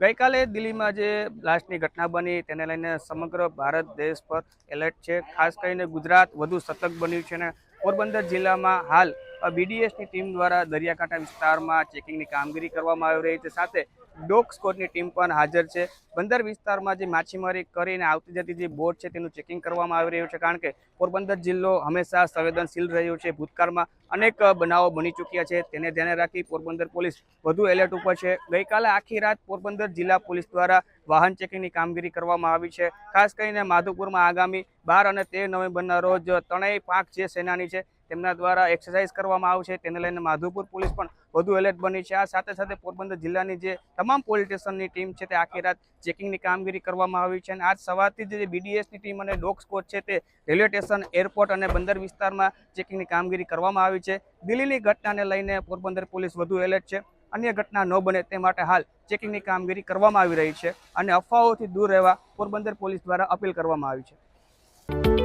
ગઈકાલે દિલ્હીમાં જે બ્લાસ્ટની ઘટના બની તેને લઈને સમગ્ર ભારત દેશ પર એલર્ટ છે. ખાસ કરીને ગુજરાત વધુ સતર્ક બન્યું છે અને પોરબંદર જિલ્લામાં હાલ બીડીએસની ટીમ દ્વારા દરિયાકાંઠા વિસ્તારમાં ચેકિંગની કામગીરી કરવામાં આવી રહી છે. સાથે ડોગ સ્કોડની ટીમ પણ હાજર છે. બંદર વિસ્તારમાં જે માછીમારી કરીને આવતી જતી જે બોટ છે તેનું ચેકિંગ કરવામાં આવી રહ્યું છે, કારણ કે પોરબંદર જિલ્લો હંમેશા સંવેદનશીલ રહ્યો છે. ભૂતકાળમાં અનેક બનાવો બની ચૂક્યા છે. તેને ધ્યાને રાખી પોરબંદર પોલીસ વધુ એલર્ટ ઉપર છે. ગઈકાલે આખી રાત પોરબંદર જિલ્લા પોલીસ દ્વારા વાહન ચેકિંગની કામગીરી કરવામાં આવી છે. ખાસ કરીને માધુપુરમાં આગામી બાર અને તેર નવેમ્બરના રોજ ત્રણેય પાંખ જે સેનાની છે તેમના દ્વારા એક્સરસાઇઝ કરવામાં આવશે. તેને લઈને માધુપુર પોલીસ પણ વધુ એલર્ટ બની છે. આ સાથે સાથે પોરબંદર જિલ્લાની જે તમામ પોલીસ સ્ટેશનની ટીમ છે તે આખી રાત ચેકિંગની કામગીરી કરવામાં આવી છે અને આજ સવારથી જે બીડીએસની ટીમ અને ડોગ સ્કોડ છે તે રેલવે સ્ટેશન, એરપોર્ટ અને બંદર વિસ્તારમાં ચેકિંગની કામગીરી કરવામાં આવી છે. દિલ્હીની ઘટનાને લઈને પોરબંદર પોલીસ વધુ એલર્ટ છે. અન્ય ઘટના ન બને તે માટે હાલ ચેકિંગની કામગીરી કરવામાં આવી રહી છે અને અફવાઓથી દૂર રહેવા પોરબંદર પોલીસ દ્વારા અપીલ કરવામાં આવી છે.